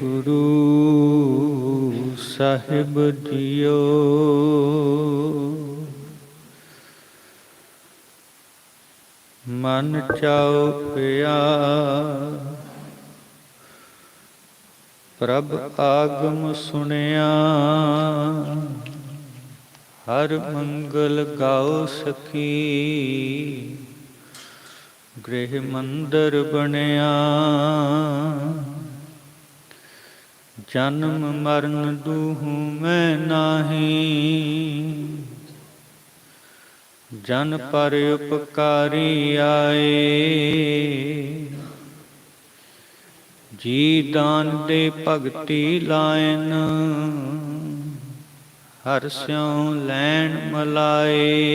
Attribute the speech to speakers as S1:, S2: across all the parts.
S1: Guru Sahib JIO. ਮਨ ਚਾਉ ਪਿਆ। ਪ੍ਰਭ ਆਗਮ ਸੁਣਿਆ। ਹਰ ਮੰਗਲ ਗਾਉ ਸਖੀ। ਗ੍ਰਹਿ ਮੰਦਰ ਬਣਿਆ। ਜਨਮ ਮਰਨ ਦੂਹੂ ਮੈਂ ਨਾਹੀ। ਜਨ ਪਰ ਉਪਕਾਰੀ ਆਏ। ਜੀ ਦਾਨ ਦੇ ਭਗਤੀ ਲਾਇਨ, ਹਰ ਸਿਉ ਲੈਣ ਮਲਾਏ।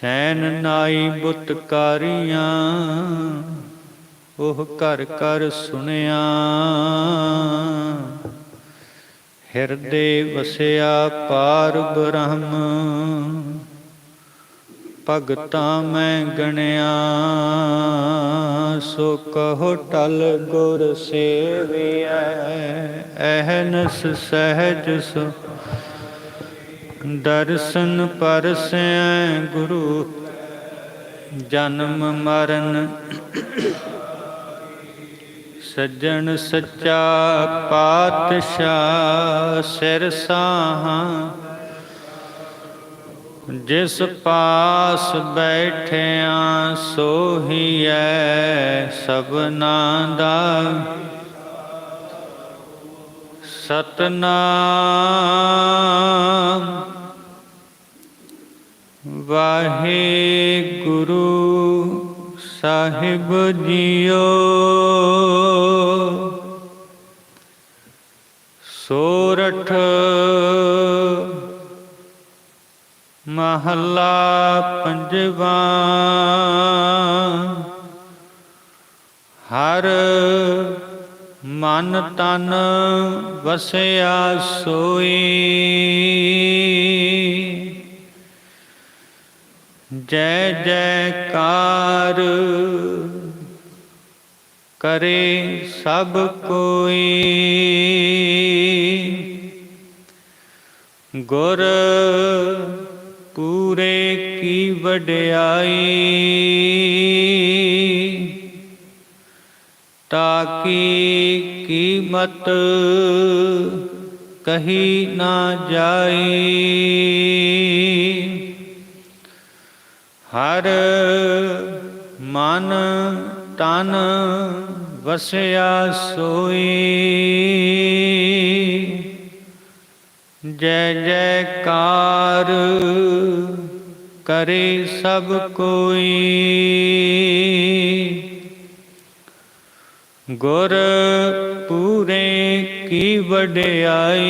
S1: ਸੈਨ ਨਾਈ ਬੁੱਤਕਾਰੀਆਂ ਉਹ ਘਰ ਘਰ ਸੁਣਿਆ। ਹਿਰਦੇ ਵਸਿਆ ਪਾਰ ਬ੍ਰਹਮ। ਭਗਤਾਂ ਮੈਂ ਗਣਿਆ, ਸੋ ਕਹੋ ਟਲ ਗੁਰ ਸੇਵਿਐ। ਐਹਨਸ ਸਹਿਜ ਸੋ ਦਰਸ਼ਨ ਪਰਸੈ ਗੁਰੂ। ਜਨਮ ਮਰਨ ਸੱਜਣ ਸੱਚਾ ਪਾਤਸ਼ਾਹ ਸਿਰ ਸਾਹਾਂ। ਜਿਸ ਪਾਸ ਬੈਠਿਆ ਸੋਹੀਐ ਸਭਨਾ ਦਾ। ਸਤਨਾਮ ਵਾਹਿਗੁਰੂ ਸਾਹਿਬ ਜੀਓ। ਸੋਰਠ ਮਹੱਲਾ ਪੰਜਵਾ। ਹਰ ਮਨ ਤਨ ਵਸਿਆ ਸੋਈ। ਜੈ ਜੈਕਾਰ ਕਰੇ ਸਭ ਕੋਈ। ਗੁਰ ਪੂਰੇ ਕੀ ਵਡਿਆਈ। ਤਾਕੀ ਕੀਮਤ ਕਹੀ ਨਾ ਜਾਈ। ਹਰ ਮਨ ਤਨ ਵਸਿਆ ਸੋਈ। ਜੈ ਜੈਕਾਰ ਕਰੇ ਸਭ ਕੋਈ। ਗੁਰ ਪੂਰੇ ਕੀ ਵਡਿਆਈ।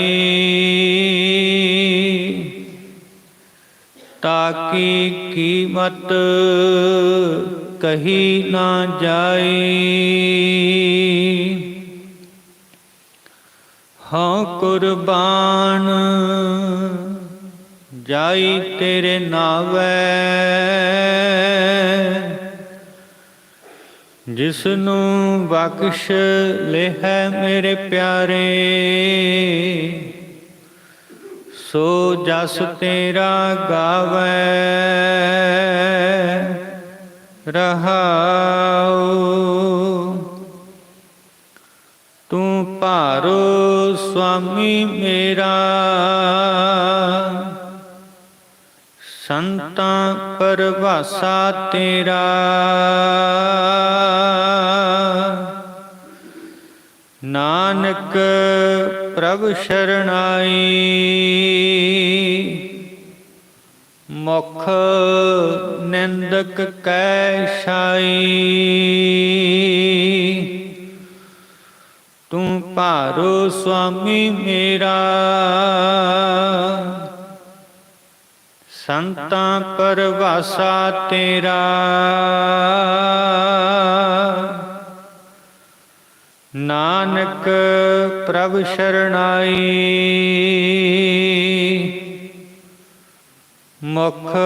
S1: ਤਾਕੀ ਕੀਮਤ ਕਹੀ ਨਾ ਜਾਈ? ਹਾਂ, ਕੁਰਬਾਨ ਜਾਈ ਤੇਰੇ ਨਾਵੇ। ਜਿਸ ਨੂੰ ਬਖਸ਼ ਹੈ ਮੇਰੇ ਪਿਆਰੇ ਸੋ ਜਸ ਤੇਰਾ ਗਾਵੇ ਰਹਾਉ। ਤੂੰ ਭਾਰੋ ਸੁਆਮੀ ਮੇਰਾ ਸੰਤਾਂ ਪਰਵਾਸਾ ਤੇਰਾ। ਨਾਨਕ ਪ੍ਰਭ ਸ਼ਰਣਾਈ। ਮੁਖ ਨਿੰਦਕ ਕੈ ਛਾਈ। ਤੂੰ ਭਾਰੋ ਸੁਆਮੀ ਮੇਰਾ। ਸੰਤਾਂ ਪਰਵਾਸਾ ਤੇਰਾ। ਨਾਨਕ ਪ੍ਰਭ ਸ਼ਰਣਾਈ। ਮੁਖ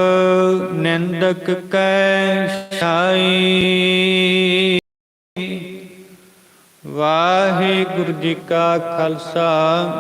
S1: ਨਿੰਦਕ ਕੈ ਛਾਈ। ਵਾਹਿਗੁਰੂ ਜੀ ਕਾ ਖਾਲਸਾ।